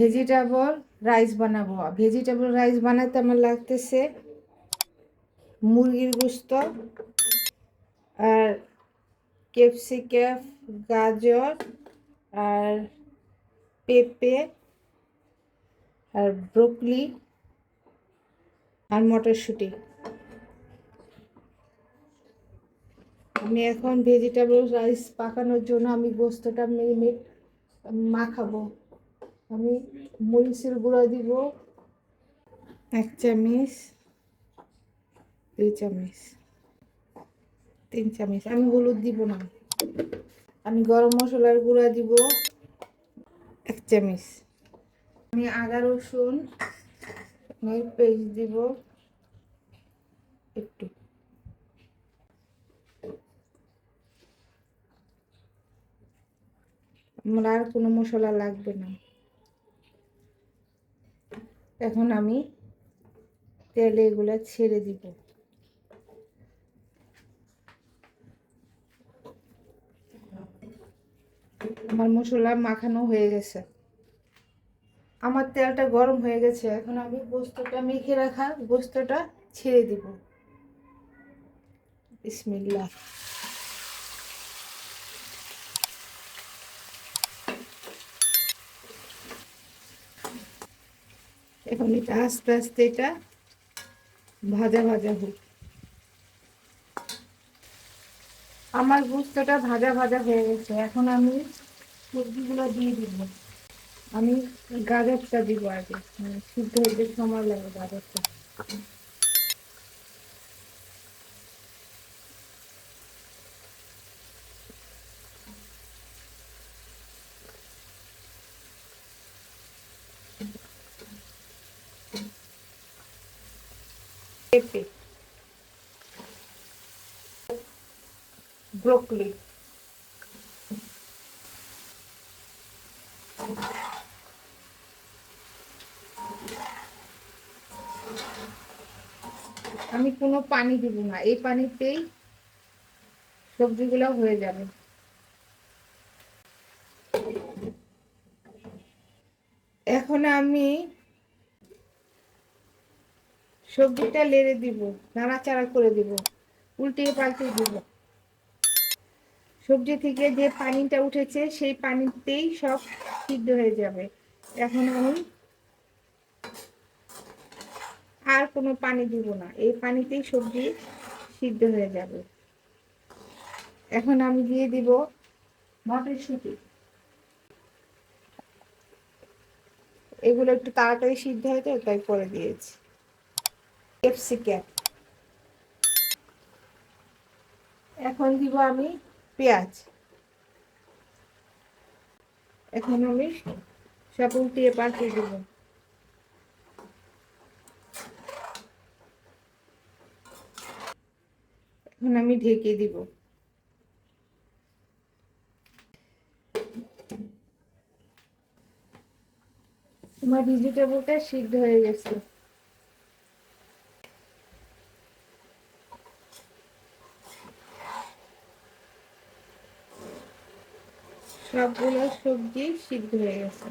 Vegetable rice বানাবো। Vegetable rice বানাতে আমার লাগতেছে মুরগির গোস্ত আর ক্যাপসিকাম, গাজর আর পেঁপে আর ব্রোকলি আর মটরশুঁটি। আমি এখন ভেজিটেবল রাইস পাকানোর জন্য আমি গোস্তটা মেরিনেট মাখাবো। আমি মরিচের গুঁড়ো দিব, এক চামচ, দুই চামচ, তিন চামচ। আমি হলুদ দিব না। আমি গরম মশলার গুঁড়া দিব, এক চামচ। আমি আদা, রসুন পেস্ট দিব, একটু। আমার আর কোনো মশলা লাগবে না। এখন আমি তেলে এগুলো ছেড়ে দিব। আমার মশলা মাখানো হয়ে গেছে। আমার তেলটা গরম হয়ে গেছে, এখন আমি গোস্তটা মেখে রাখা গোস্তটা ছেড়ে দিব। বিসমিল্লাহ। এখন এটা আস্তে আস্তে এটা ভাজা ভাজা হোক। আমার গুস্তটা ভাজা ভাজা হয়ে গেছে। এখন আমি সবজিগুলো দিয়ে দিব। আমি গাজরটা দিব আগে। মানে সিদ্ধ হইতে সময় লাগে গাজরটা। পেঁপে ব্রোকলি আমি কোনো পানি দিব না। এই পানিতেই সবজিগুলো হয়ে যাবে। এখন আমি সবজিটা লেড়ে দিব, নাড়াচাড়া করে দিব উল্টিয়ে পাল্টিয়ে দিব। সবজি থেকে যে পানিটা উঠেছে, সেই পানিতেই সব সিদ্ধ হয়ে যাবে। এখন আমি আর কোনো পানি দিব না, এই পানিতেই সবজি সিদ্ধ হয়ে যাবে। এখন আমি দিয়ে দিব মটরশুঁটি। এগুলো একটু তাড়াতাড়ি সিদ্ধ হয় তো তাই করে দিয়েছি। ক্যাপসিকাম এখন দিব আমি পেঁয়াজ। এখন আমি সব উল্টিয়ে পাল্টিয়ে দেবো। এখন আমি ঢেকে দিব। তোমার ভেজিটেবলটা সিদ্ধ হয়ে গেছে। সবগুলো সবজি সিদ্ধ হয়ে গেছে।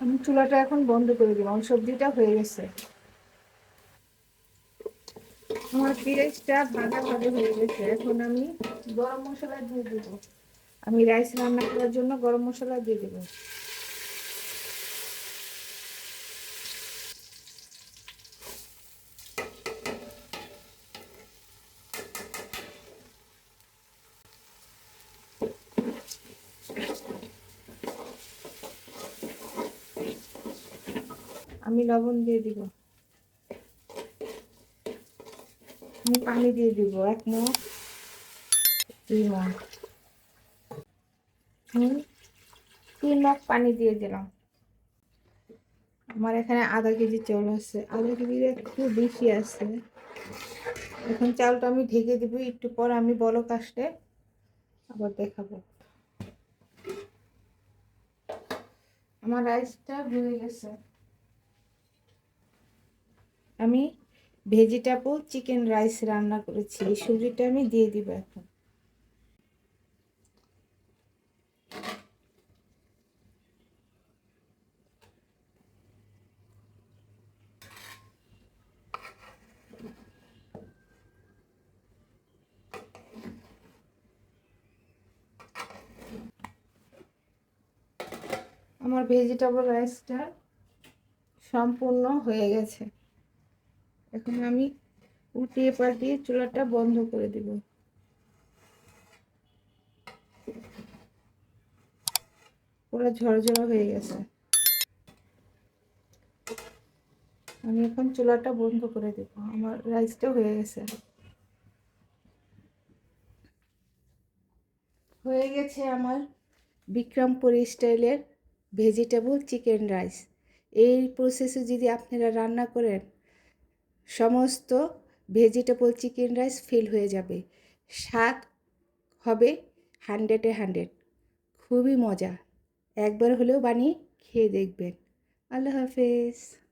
আমি চুলাটা এখন বন্ধ করে দিব আমার সবজিটা হয়ে গেছে। আমার পেঁয়াজটা ভাজা ভাজা হয়ে গেছে, এখন আমি গরম মশলা দিয়ে দেবো। আমি রাইস রান্না করার জন্য গরম মশলা দিয়ে দেবো। আমি লবণ দিয়ে দিব। আমি পানি দিয়ে দিব, এক মগ। পানি দিয়ে দিলাম। আমার এখানে আধা কেজি চাউল আছে। আধা কেজির একটু বেশি আছে। এখন চালটা আমি ঢেকে দিব, একটু পর আমি বলক আসলে আবার দেখাবো। আমার রাইসটা হয়ে গেছে। আমি ভেজিটেবল চিকেন রাইস রান্না করেছি, এই সবজিটা আমি দিয়ে দিব এখন। আমার ভেজিটেবল রাইসটা সম্পূর্ণ হয়ে গেছে। এখন আমি উল্টিয়ে পাল্টিয়ে চুলাটা বন্ধ করে দেব। পুরো ঝরঝরা হয়ে গেছে। আমি এখন চুলাটা বন্ধ করে দেব। আমার রাইসটা হয়ে গেছে। হয়ে গেছে আমার বিক্রমপুরি স্টাইলের ভেজিটেবল চিকেন রাইস। এই প্রসেসে যদি আপনারা রান্না করেন সমস্ত ভেজিটেবল চিকেন রাইস ফিল হয়ে যাবে। স্বাদ হবে হান্ড্রেডে হান্ড্রেড খুবই মজা। একবার হলেও বানিয়ে খেয়ে দেখবেন। আল্লাহ হাফেজ।